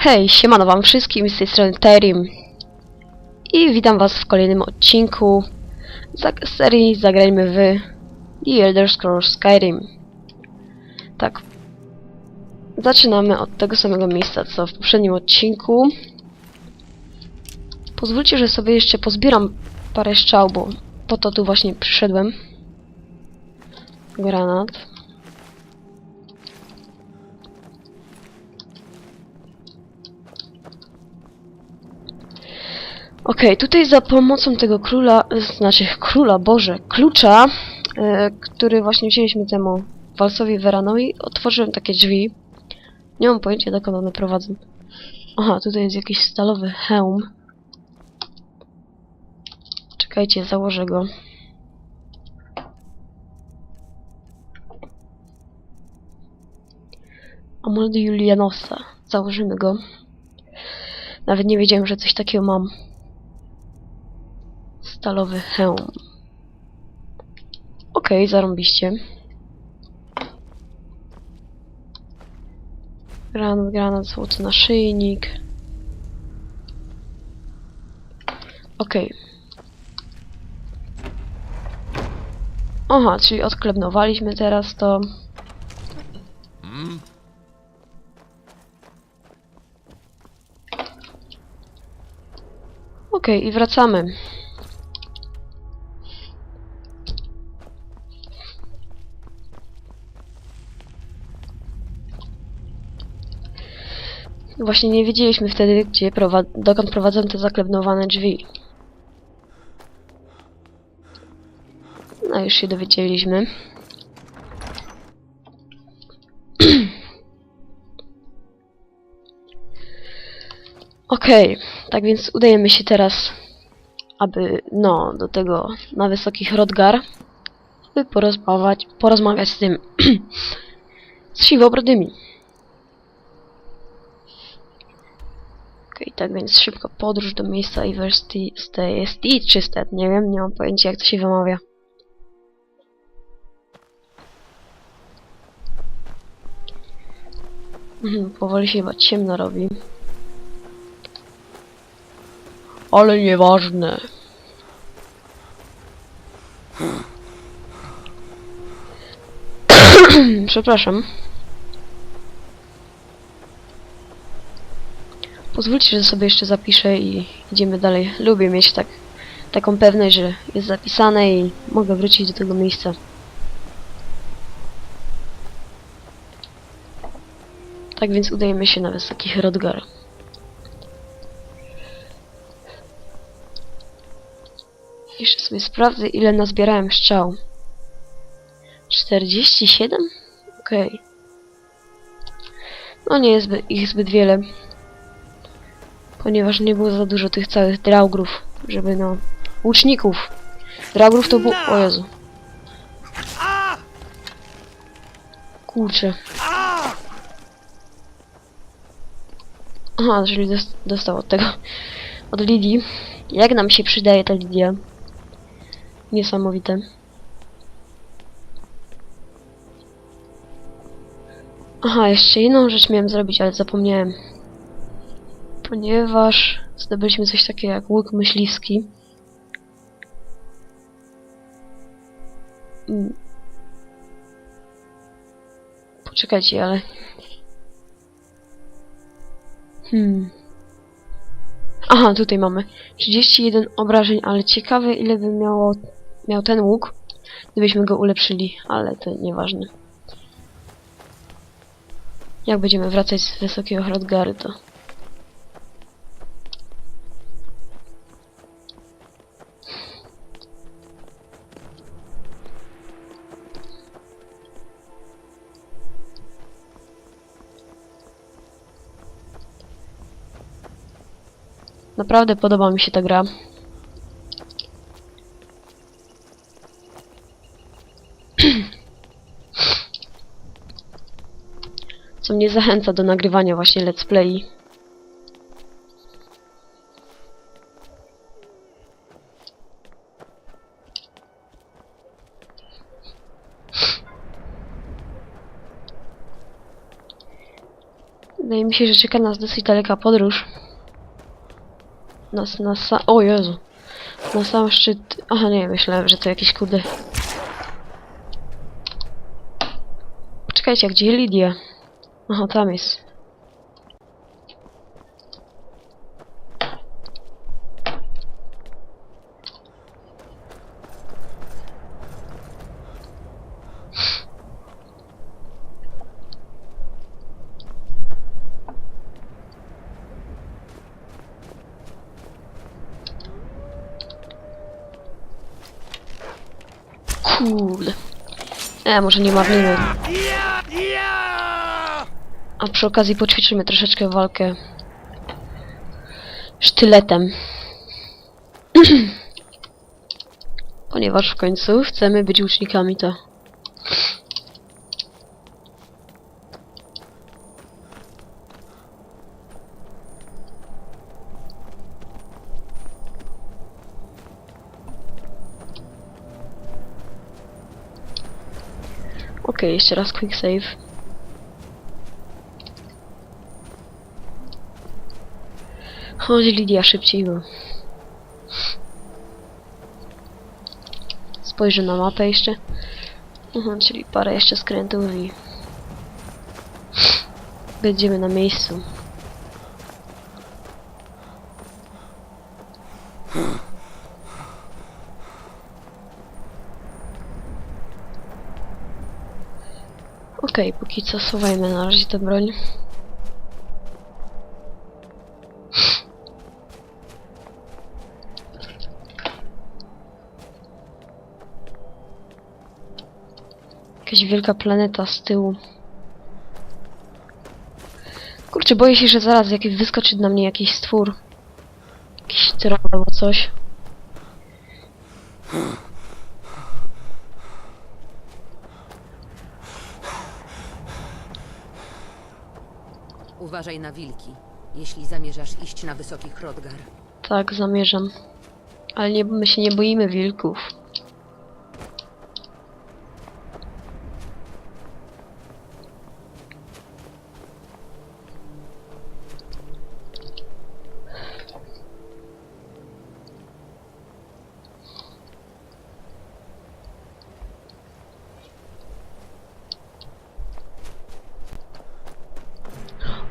Hej, siemano wam wszystkim, z tej strony Terim. I witam was w kolejnym odcinku z serii Zagrajmy w The Elder Scrolls Skyrim. Tak. Zaczynamy od tego samego miejsca, co w poprzednim odcinku. Pozwólcie, że sobie jeszcze pozbieram parę strzał, bo po to tu właśnie przyszedłem. Granat. Okej, tutaj za pomocą tego króla, znaczy króla, Boże, klucza, e, który właśnie wzięliśmy temu Walsowi Veranowi, otworzyłem takie drzwi. Nie mam pojęcia, dokąd one prowadzą. Aha, tutaj jest jakiś stalowy hełm. Czekajcie, założę go. Amulet Julianosa. Założymy go. Nawet nie wiedziałem, że coś takiego mam. Stalowy hełm. Okej, okay, zarąbiście. Granat, granat, złoty naszyjnik. Okej. Okay. Czyli odklebnowaliśmy teraz to. Okej, okay, i wracamy. Właśnie nie wiedzieliśmy wtedy, gdzie prowa dokąd prowadzą te zaklebnowane drzwi. No już się dowiedzieliśmy. Okej, okay, tak więc udajemy się teraz, aby, no, do tego, na wysokich Rodgar, by porozmawiać, porozmawiać z tym, z siwobrodymi. Okej, okay, tak więc szybko podróż do miejsca Iversti, Stay, czy Stead, nie wiem, nie mam pojęcia jak to się wymawia. Mhm, powoli się chyba ciemno robi. Ale nieważne. Przepraszam. Pozwólcie, że sobie jeszcze zapiszę i idziemy dalej. Lubię mieć tak, taką pewność, że jest zapisane i mogę wrócić do tego miejsca. Tak więc udajemy się na wysokich Rodgar. Jeszcze sobie sprawdzę, ile nazbierałem strzał. 47? Okej. Okay. No nie jest ich zbyt wiele. Ponieważ nie było za dużo tych całych draugrów, żeby no... Łuczników. Draugrów to było... O Jezu. Kurczę. Aha, czyli dostał od tego... Od Lidii. Jak nam się przydaje ta Lidia? Niesamowite. Aha, jeszcze jedną rzecz miałem zrobić, ale zapomniałem. Ponieważ zdobyliśmy coś takiego jak łuk myśliwski. Mm. Poczekajcie, ale... Hmm... Aha, tutaj mamy 31 obrażeń, ale ciekawe ile by miało, miał ten łuk, gdybyśmy go ulepszyli, ale to nieważne. Jak będziemy wracać z wysokiego Hrodgary, to... Naprawdę podoba mi się ta gra. Co mnie zachęca do nagrywania właśnie let's play. Wydaje mi się, że czeka nas dosyć daleka podróż. Nas na sa... O Jezu. Na sam szczyt... Aha, nie, myślałem, że to jakiś kurde... Poczekajcie, gdzie Lidia? Aha, tam jest. Kurde. E, może nie marnimy. A przy okazji poćwiczymy troszeczkę walkę sztyletem. Ponieważ w końcu chcemy być łucznikami, to... Okej, jeszcze raz quick save. Chodź Lidia, szybciej bo... Spojrzę na mapę jeszcze. Aha, czyli parę jeszcze skrętów i... Będziemy na miejscu. Okej, póki co schowajmy na razie tę broń. Jakaś wielka planeta z tyłu. Kurczę, boję się, że zaraz jakiś wyskoczy na mnie jakiś stwór. Jakiś troll albo coś. Uważaj na wilki, jeśli zamierzasz iść na wysoki Hrodgar. Tak, zamierzam. Ale nie, my się nie boimy wilków.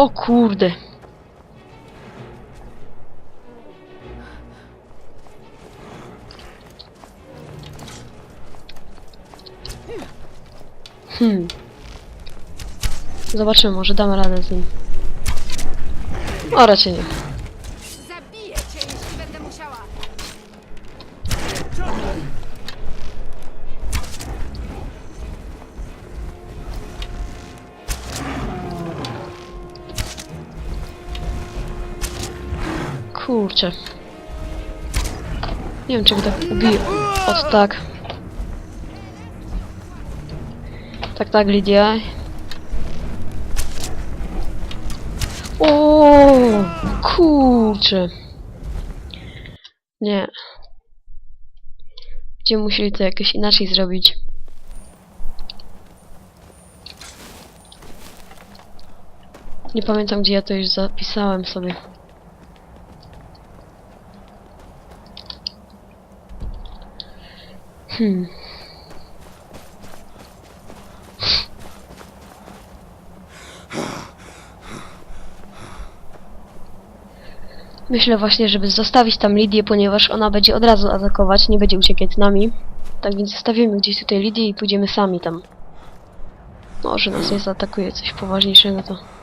O kurde. Hmm. Zobaczymy, może damy radę z nim. O, raczej nie. Kurczę. Nie wiem, czy go tak ubiję. Od tak. Tak, tak, Lidia. O, kurczę. Nie. Gdzie musieli to jakoś inaczej zrobić? Nie pamiętam, gdzie ja to już zapisałem sobie. Hmm. Myślę właśnie, żeby zostawić tam Lidię, ponieważ ona będzie od razu atakować, nie będzie uciekać z nami. Tak więc zostawimy gdzieś tutaj Lidię i pójdziemy sami tam. Może nas nie zaatakuje coś poważniejszego to.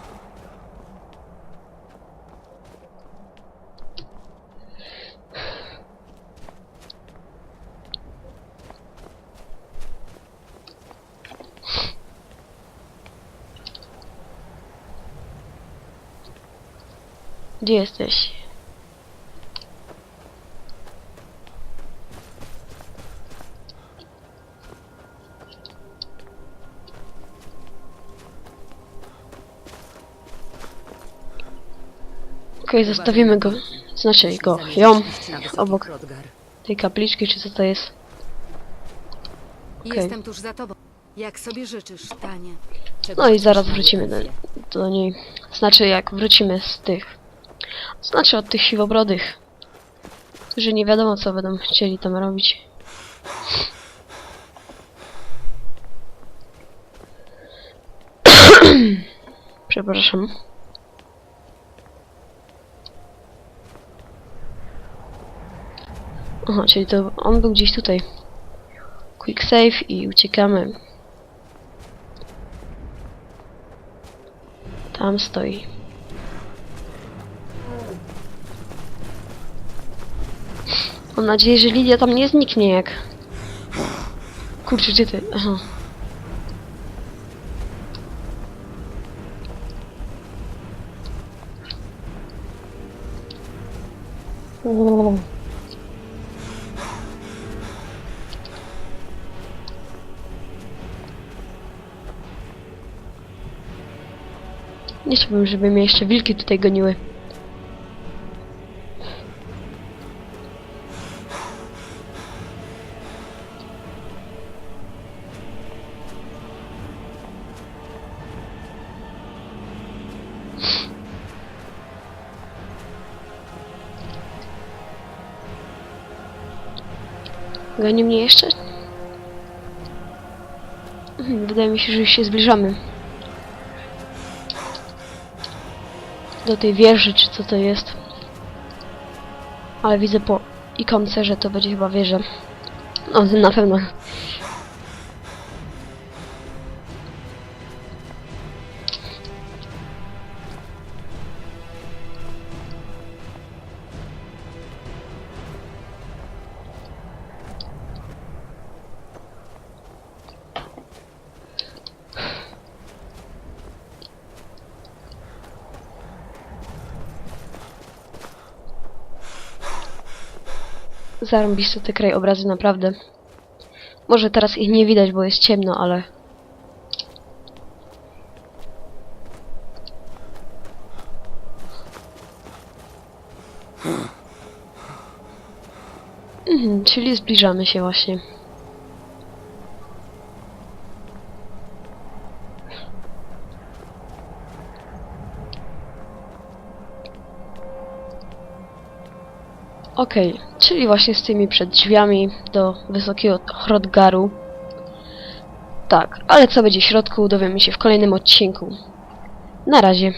Gdzie jesteś? Okej, zostawimy go. Znaczy go, ją, obok tej kapliczki, czy co to jest? Okej. Jestem tuż za tobą. Jak sobie życzysz, Tanie? No i zaraz wrócimy do, do niej. Znaczy, jak wrócimy z tych. Znaczy, od tych siwobrodych. Którzy nie wiadomo, co będą chcieli tam robić. Przepraszam. Aha, czyli to on był gdzieś tutaj. Quick save i uciekamy. Tam stoi. Mam nadzieję, że Lidia tam nie zniknie jak... Kurczę, gdzie ty? Aha. O. Nie chciałbym, żeby mnie jeszcze wilki tutaj goniły. Goni mnie jeszcze? Mhm, Wydaje mi się, że już się zbliżamy. Do tej wieży, czy co to jest. Ale widzę po ikonce, że to będzie chyba wieża. No, na pewno. Zarąbiste te krajobrazy, naprawdę. Może teraz ich nie widać, bo jest ciemno, ale... Mhm, czyli zbliżamy się właśnie. Okej, czyli właśnie z tymi przed drzwiami do wysokiego Hrodgaru. Tak, ale co będzie w środku dowiemy się w kolejnym odcinku. Na razie.